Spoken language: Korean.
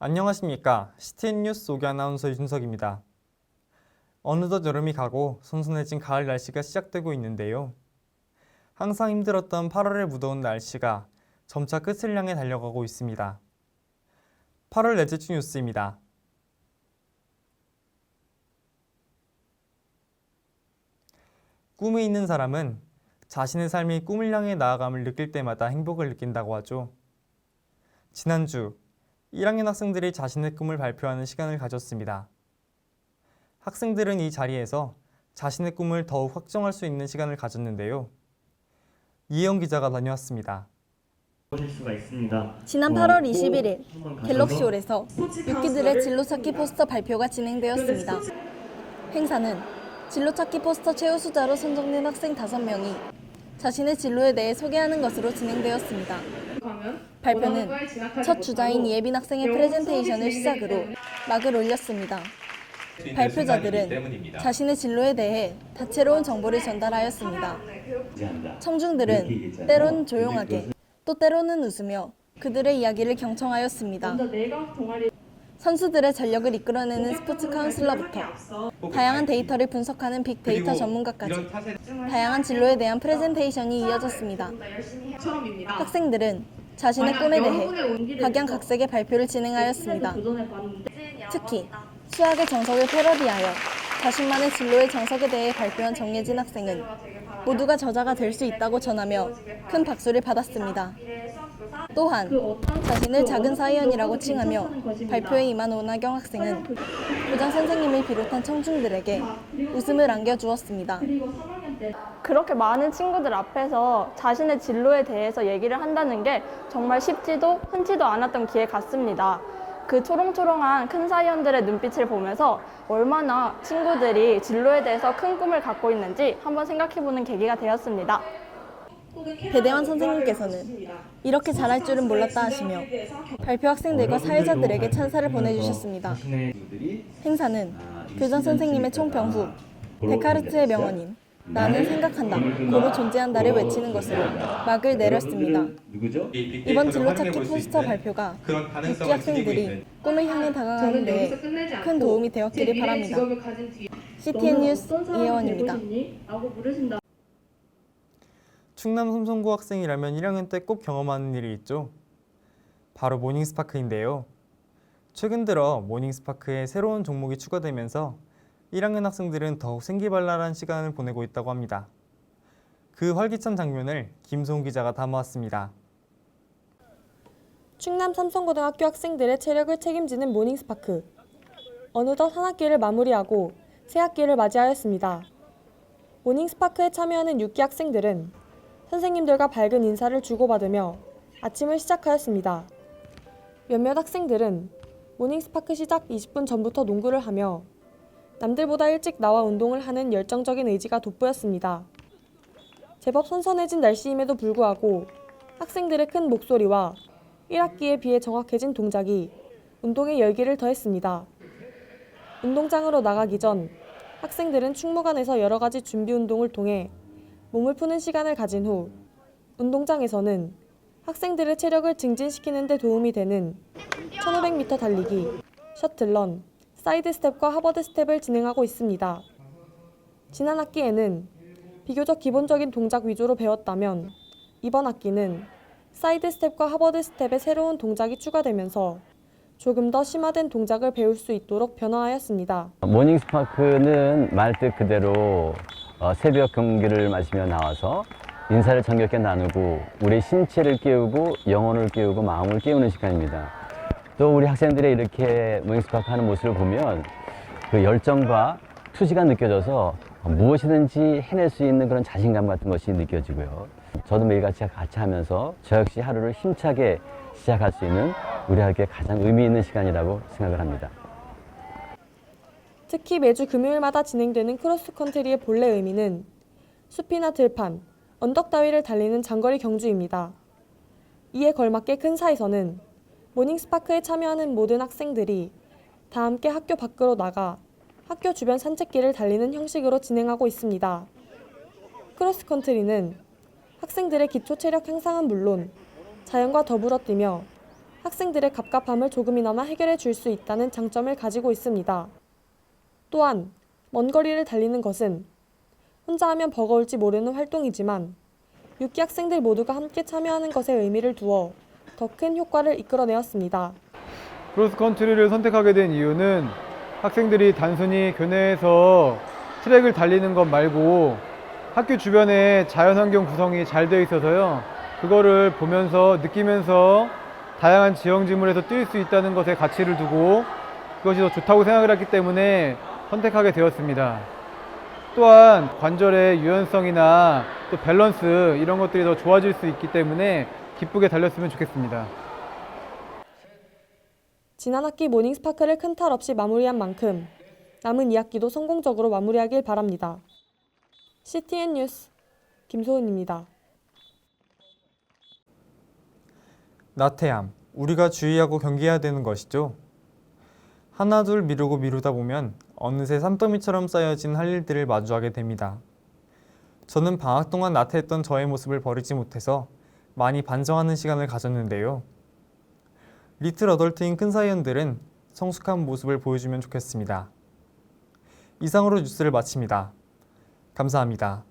안녕하십니까. 시티N 뉴스 오기 아나운서 이준석입니다. 어느덧 여름이 가고 선선해진 가을 날씨가 시작되고 있는데요. 항상 힘들었던 8월의 무더운 날씨가 점차 끝을 향해 달려가고 있습니다. 8월 넷째 주 뉴스입니다. 꿈이 있는 사람은 자신의 삶이 꿈을 향해 나아감을 느낄 때마다 행복을 느낀다고 하죠. 지난주 1학년 학생들이 자신의 꿈을 발표하는 시간을 가졌습니다. 학생들은 이 자리에서 자신의 꿈을 더욱 확정할 수 있는 시간을 가졌는데요. 이혜영 기자가 다녀왔습니다. 보실 수가 있습니다. 지난 어, 8월 또 21일 한번 가셔서 갤럭시홀에서 유키들의 진로 찾기 포스터 발표가 진행되었습니다. 행사는 진로 찾기 포스터 최우수자로 선정된 학생 5명이 자신의 진로에 대해 소개하는 것으로 진행되었습니다. 발표는 첫 주자인 예빈 학생의 프레젠테이션을 시작으로 막을 올렸습니다. 발표자들은 자신의 진로에 대해 다채로운 정보를 전달하였습니다. 청중들은 때론 조용하게 또 때로는 웃으며 그들의 이야기를 경청하였습니다. 선수들의 전력을 이끌어내는 스포츠 카운슬러부터 다양한 데이터를 분석하는 빅데이터 전문가까지 다양한 진로에 대한 프레젠테이션이 이어졌습니다. 학생들은 자신의 꿈에 대해 각양각색의 발표를 진행하였습니다. 특히 수학의 정석을 패러디하여 자신만의 진로의 정석에 대해 발표한 정예진 학생은 모두가 저자가 될 수 있다고 전하며 큰 박수를 받았습니다. 또한 자신을 작은 사이언이라고 칭하며 발표에 임한 오나경 학생은 교장 선생님을 비롯한 청중들에게 웃음을 안겨주었습니다. 그렇게 많은 친구들 앞에서 자신의 진로에 대해서 얘기를 한다는 게 정말 쉽지도 흔치도 않았던 기회 같습니다. 그 초롱초롱한 큰 사이언들의 눈빛을 보면서 얼마나 친구들이 진로에 대해서 큰 꿈을 갖고 있는지 한번 생각해 보는 계기가 되었습니다. 배대환 선생님께서는 이렇게 잘할 줄은 몰랐다 하시며 발표 학생들과 사회자들에게 찬사를 보내주셨습니다. 행사는 교장 선생님의 총평 후 데카르트의 명언인 나는 생각한다, 고로 존재한다를 외치는 것으로 막을 내렸습니다. 누구죠? 이번 진로찾기 포스터 발표가 6기 학생들이 꿈을 향해 다가가는 데큰 도움이 되었기를 바랍니다. CTN 뉴스 이혜원입니다. 충남 삼성고 학생이라면 1학년 때 꼭 경험하는 일이 있죠. 바로 모닝스파크인데요. 최근 들어 모닝스파크에 새로운 종목이 추가되면서 1학년 학생들은 더욱 생기발랄한 시간을 보내고 있다고 합니다. 그 활기찬 장면을 김소은 기자가 담아왔습니다. 충남 삼성고등학교 학생들의 체력을 책임지는 모닝스파크. 어느덧 한 학기를 마무리하고 새 학기를 맞이하였습니다. 모닝스파크에 참여하는 6기 학생들은 선생님들과 밝은 인사를 주고받으며 아침을 시작하였습니다. 몇몇 학생들은 모닝스파크 시작 20분 전부터 농구를 하며 남들보다 일찍 나와 운동을 하는 열정적인 의지가 돋보였습니다. 제법 선선해진 날씨임에도 불구하고 학생들의 큰 목소리와 1학기에 비해 정확해진 동작이 운동의 열기를 더했습니다. 운동장으로 나가기 전 학생들은 충무관에서 여러 가지 준비 운동을 통해 몸을 푸는 시간을 가진 후 운동장에서는 학생들의 체력을 증진시키는 데 도움이 되는 1500m 달리기, 셔틀런, 사이드 스텝과 하버드 스텝을 진행하고 있습니다. 지난 학기에는 비교적 기본적인 동작 위주로 배웠다면 이번 학기는 사이드 스텝과 하버드 스텝의 새로운 동작이 추가되면서 조금 더 심화된 동작을 배울 수 있도록 변화하였습니다. 모닝 스파크는 말 뜻 그대로 어, 새벽 경기를 마시며 나와서 인사를 정겹게 나누고 우리 신체를 깨우고 영혼을 깨우고 마음을 깨우는 시간입니다. 또 우리 학생들의 이렇게 모닝스파크 하는 모습을 보면 그 열정과 투지가 느껴져서 무엇이든지 해낼 수 있는 그런 자신감 같은 것이 느껴지고요. 저도 매일같이 같이 하면서 저 역시 하루를 힘차게 시작할 수 있는 우리 학교의 가장 의미 있는 시간이라고 생각을 합니다. 특히 매주 금요일마다 진행되는 크로스컨트리의 본래 의미는 숲이나 들판, 언덕 따위를 달리는 장거리 경주입니다. 이에 걸맞게 큰 사에서는 모닝스파크에 참여하는 모든 학생들이 다 함께 학교 밖으로 나가 학교 주변 산책길을 달리는 형식으로 진행하고 있습니다. 크로스컨트리는 학생들의 기초 체력 향상은 물론 자연과 더불어 뛰며 학생들의 갑갑함을 조금이나마 해결해 줄 수 있다는 장점을 가지고 있습니다. 또한 먼 거리를 달리는 것은 혼자 하면 버거울지 모르는 활동이지만 6기 학생들 모두가 함께 참여하는 것에 의미를 두어 더 큰 효과를 이끌어내었습니다. 크로스컨트리를 선택하게 된 이유는 학생들이 단순히 교내에서 트랙을 달리는 것 말고 학교 주변에 자연환경 구성이 잘 되어 있어서요. 그거를 보면서 느끼면서 다양한 지형지물에서 뛸 수 있다는 것에 가치를 두고 그것이 더 좋다고 생각을 했기 때문에 선택하게 되었습니다. 또한 관절의 유연성이나 또 밸런스 이런 것들이 더 좋아질 수 있기 때문에 기쁘게 달렸으면 좋겠습니다. 지난 학기 모닝 스파크를 큰 탈 없이 마무리한 만큼 남은 2학기도 성공적으로 마무리하길 바랍니다. CTN 뉴스 김소은입니다. 나태함, 우리가 주의하고 경계해야 되는 것이죠. 하나 둘 미루고 미루다 보면 어느새 산더미처럼 쌓여진 할 일들을 마주하게 됩니다. 저는 방학 동안 나태했던 저의 모습을 버리지 못해서 많이 반성하는 시간을 가졌는데요. 리틀 어덜트인 큰 사이언들은 성숙한 모습을 보여주면 좋겠습니다. 이상으로 뉴스를 마칩니다. 감사합니다.